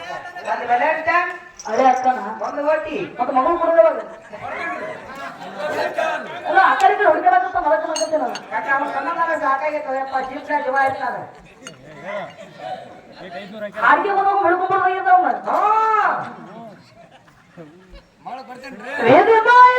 ಅಕ್ಕನ ಅಂದಿನ ಒಂದು ವ್ಯಾಲೆಂಟೈನ್ ಅರೆ ಅಕ್ಕನ ಒಂದು ಓಟಿ ಮತ್ತೆ ಮಗಳು ಕೊಡೋದವಾಗ ಅಲ್ಲ ಅಕ್ಕ ಈ ಕಡೆ ಹುಡುಕಾಡಕತ್ತ ಮಲಕನಕತ್ತೆ ನಾನು ಯಾಕ ಅವ್ನು ಸಣ್ಣದಾಗ ಸಾಕಾಗಿತ್ತದಪ್ಪ ಜೀವನ ಜೀವ ಇರ್ತಾರೆ ಹಾಡಿಗೆ ಹೋದಾಗ ಹಿಡ್ಕೊಂಡ್ಬರ್ದಾಗಿದ್ದಾವ ಹ್ಞೂ ವೇದಿ ಬಾಯಿ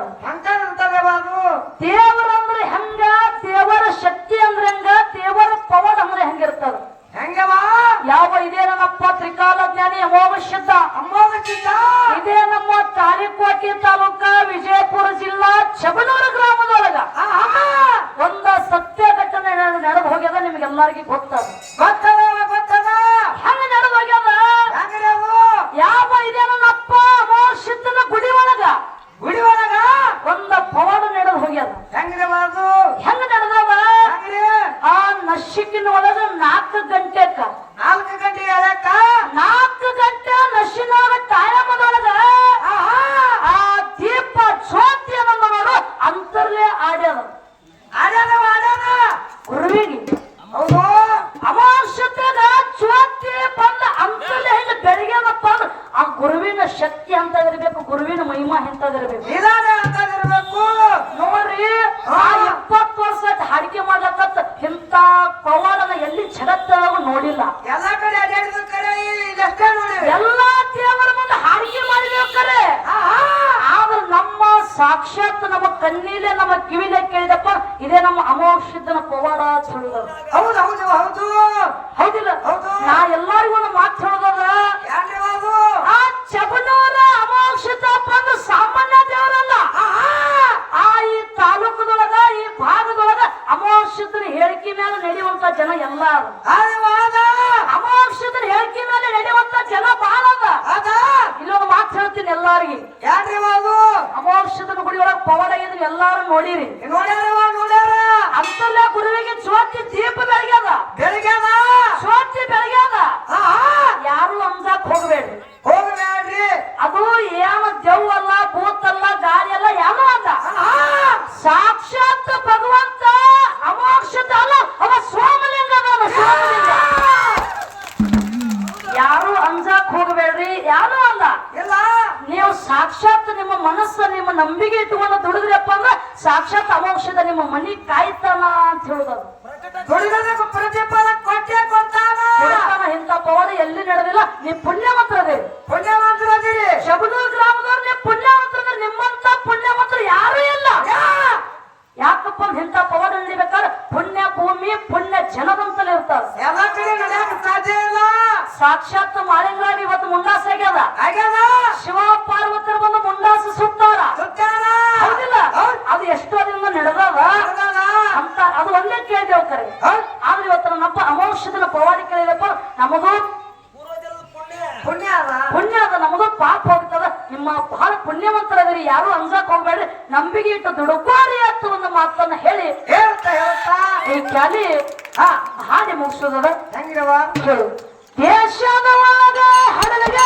ಅದು ದೇವರಂದ್ರೆ ಹೆಂಗ ದೇವರ ಶಕ್ತಿ ಅಂದ್ರೆ ಹೆಂಗ ದೇವರ ಪವರ್ ಅಂದ್ರೆ ಹೆಂಗಿರ್ತದ ಹೆಂಗವ? ಯಾವ ಇದೇ ನಮ್ಮಪ್ಪ ತ್ರಿಕಾಲ ಜ್ಞಾನಿ ಅಮೋಘ ಸಿದ್ಧ ಚಿತ್ತ ಇದೇ ನಮ್ಮ ತಾಲೂಕು ತಾಲೂಕ ವಿಜಯಪುರ ಜಿಲ್ಲಾ ಚಬನೂರು ಗ್ರಾಮದೊಳಗ. ಒಂದ ಸತ್ಯ ಘಟನೆ ನಡೆದು ಹೋಗ್ಯದ ನಿಮ್ಗೆಲ್ಲರಿಗೂ ಗೊತ್ತದ. ಗೊತ್ತದ ಗೊತ್ತದ ಹೆಂಗ ನಡೆದು ಹೋಗ್ಯದ ಹೆಂಗ್ರಿ ಅದು ಯಾವ ಇದೇ ನನ್ನಪ್ಪ ಅಮೋಘ ಸಿದ್ಧನ ಗುಡಿ ಒಳಗ ಗುಡಿ ಒಳಗ ಒಂದ ಪವಾಡ ನಡೆದು ಹೋಗ್ಯದ ಹೆಂಗ್ರಿ ಅದು ಹೆಂಗ ನಡೆದವ ಹೆಂಗ್ರಿ ಆ ನಶಿಕಿನ ಒಳಗ ನಾಲ್ಕು ಗಂಟೆಕ ನಾಲ್ಕು ಗಂಟೆ ಹೇಳಕ್ಕ ನಾಲ್ಕು ಗಂಟೆ ನಶಿನೊಳಗ ಟೈಮದೊಳಗ ಆ ದೀಪ ಜ್ಯೋತಿ ಅನ್ನೋದು ನೋಡು ಅಂತರ್ಲೆ ಆಡ್ಯದ ಆಡ್ಯಾನ ಆಡ್ಯಾನ ಗುರುವಿಗೆ ಹೌದು ಅಮಾವಾಸ್ಯದಾಗ ಜ್ಯೋತಿ ಬಂದ ಅಂತರ್ಲೆ ಹೆಂಗ ಬೆಳಗ್ಗೆನಪ್ಪ ಅಂದ್ರ ಆ ಗುರುವಿನ ಶಕ್ತಿ ಅಂತ ಇರ್ಬೇಕು ಗುರುವಿನ ಮಹಿಮಾ ಎಂತದಿರ್ಬೇಕು? ನಿಧಾನ ನೋಡ್ರಿ ಆ ಇಪ್ಪತ್ತು ವರ್ಷ ಹಾಡಿಕೆ ಮಾಡ್ಲಕತ್ತ ಇಂತ ಪವಾಡನ ಎಲ್ಲಿ ಜಗತ್ತೊಳಗ ನೋಡಿಲ್ಲ. ಎಲ್ಲಾ ಸಾಕ್ಷಾತ್ ನಮ್ಮ ಕಣ್ಣೀಲೆ ನಮ್ಮ ಕಿವಿಲೆ ಕೇಳಿದಪ್ಪ ಇದೇ ನಮ್ಮ ಅಮೋಷಿದ್ದನ ಪವಾಡ ಸುಳಿದ ಹೌದು ಹೌದು ಹೌದು. ಹೌದಿಲ್ಲ? ನಾ ಎಲ್ಲರಿಗೂ ಒಂದು ಮಾತು ಹೇಳೋದ? ಆ ಚಬನೂರ ಅಮೋಕ್ಷಿತ ಬಂದು ಸಾಮಾನ್ಯ ದೇವರಲ್ಲ. ಆ ಈ ತಾಲೂಕದೊಳಗ ಈ ಭಾಗದೊಳಗ ಅಮೋಕ್ಷಿದ್ರ ಹೇಳಿಕೆ ಮೇಲೆ ನಡೆಯುವಂತ ಜನ ಎಲ್ಲಾರು. ಅಮೋಕ್ಷಿದ್ರ ಹೇಳಿಕೆ ಮೇಲೆ ನಡೆಯುವಂತ ಜನ ಬಹಳ ಅದ ಇಲ್ಲೊಂದು ಮಾತು ಹೇಳ್ತೀನಿ ಎಲ್ಲಾರಿಗೆ. ಯಾರ್ರಿ ಅದು ಅಮಾವಾಸ್ಯದ ಗುಡಿಯೊಳಗೆ ಪವನ ಇದ್ರೆ ಎಲ್ಲಾರು ನೋಡಿರಿ. ನೋಡ್ಯಾರವ ನೋಡ್ಯಾರ? ಅಂತಲ್ಲ ಗುರುವಿಗೆ ಜ್ಯೋತಿ ದೀಪ ಬೆಳಗ್ಯದ. ಬೆಳಗ್ಯದ? ಜ್ಯೋತಿ ಬೆಳಗ್ಯದ. ಯಾರು ಅಂಜಾಕ್ ನಿಮ್ಮ ಮನಸ್ಸು ನಿಮ್ಮ ನಂಬಿಕೆ ಇಟ್ಟುಕೊಂಡು ದುಡಿದ್ರಪ್ಪ ಅಂದ್ರೆ ಸಾಕ್ಷಾತ್ ಅಮೋಕ್ಷದ ನಿಮ್ಮ ಮನಿ ಕಾಯ್ತಾನ ಅಂತ ಹೇಳುದದು ಪ್ರತಿಫಲ ಕೊಟ್ಟೆ ಕೊಡ್ತಾನ. ಇಂಥ ಪವಾಡ ಎಲ್ಲಿ ನಡೆದಿಲ್ಲ? ಮಾತ್ರ ಪುಣ್ಯವಂತರದೇ. ಪುಣ್ಯವಂತರದಿರಿ ಶಬನೂರ್ ಗ್ರಾಮದವ್ರು ನೀವು ಪುಣ್ಯವಂತರದ್ರೆ ನಿಮ್ಮಂತ ಪುಣ್ಯವಂತರು ಯಾರು ಇಲ್ಲ. ಯಾಕಪ್ಪ ಇಂಥ ಭೂಮಿ ಪುಣ್ಯ ಜನದಂತಲೇ ಇರ್ತಾರೆ. ಎಲ್ಲಾ ಕಡೆ ನಡೆಯಕ್ಕೆ ಸಾಧ್ಯ ಇಲ್ಲ. ಸಾಕ್ಷಾತ್ ಮಾಳಿಂಗ್ರಾಗ ಇವತ್ತು ಮುಂಡಾಸ ಆಗ್ಯದ. ಆಗ್ಯದ. ಶಿವ ಪಾರ್ವತರ ಬಂದು ಮುಂಡಾಸ ಸುತ್ತಾರ. ಸುತ್ತಾರ. ಹೌದಿಲ್ಲ? ಅದು ಎಷ್ಟೋ ದಿನ ನಡೆದದ. ಅಂತ ಅದು ಒಂದೇ ಕೇಳಿದೆವು ಕರೆ. ಆದ್ರೆ ಇವತ್ತು ನನ್ನಪ್ಪ ಅಮೌಷಧನ ಪವಾಡಿ ಕೇಳಿದಪ್ಪ ನಮಗೂ ಪುಣ್ಯ. ಅದ ಪುಣ್ಯ ಅದ ನಮಗೂ ಪಾಪ ಹೋಗ್ತದ. ನಿಮ್ಮ ಬಹಳ ಪುಣ್ಯವಂತರದಿರಿ. ಯಾರು ಅಂಜಾಕ್ ಹೋಗ್ಬೇಡ್ರಿ. ನಂಬಿಕೆ ಇಟ್ಟು ದುಡುಕಾರಿ ಅಂತ ಒಂದು ಮಾತನ್ನ ಹೇಳಿ. ಹೇಳ್ತಾ ಹೇಳ್ತಾ. ಈ ಹಾ ಹಾಡಿ ಮುಗಿಸೋದದ ಹೆಂಗಿರವ ಹೇಳು. ದೇಶದ ಒಳಗ ಹಡಲಿಗೆ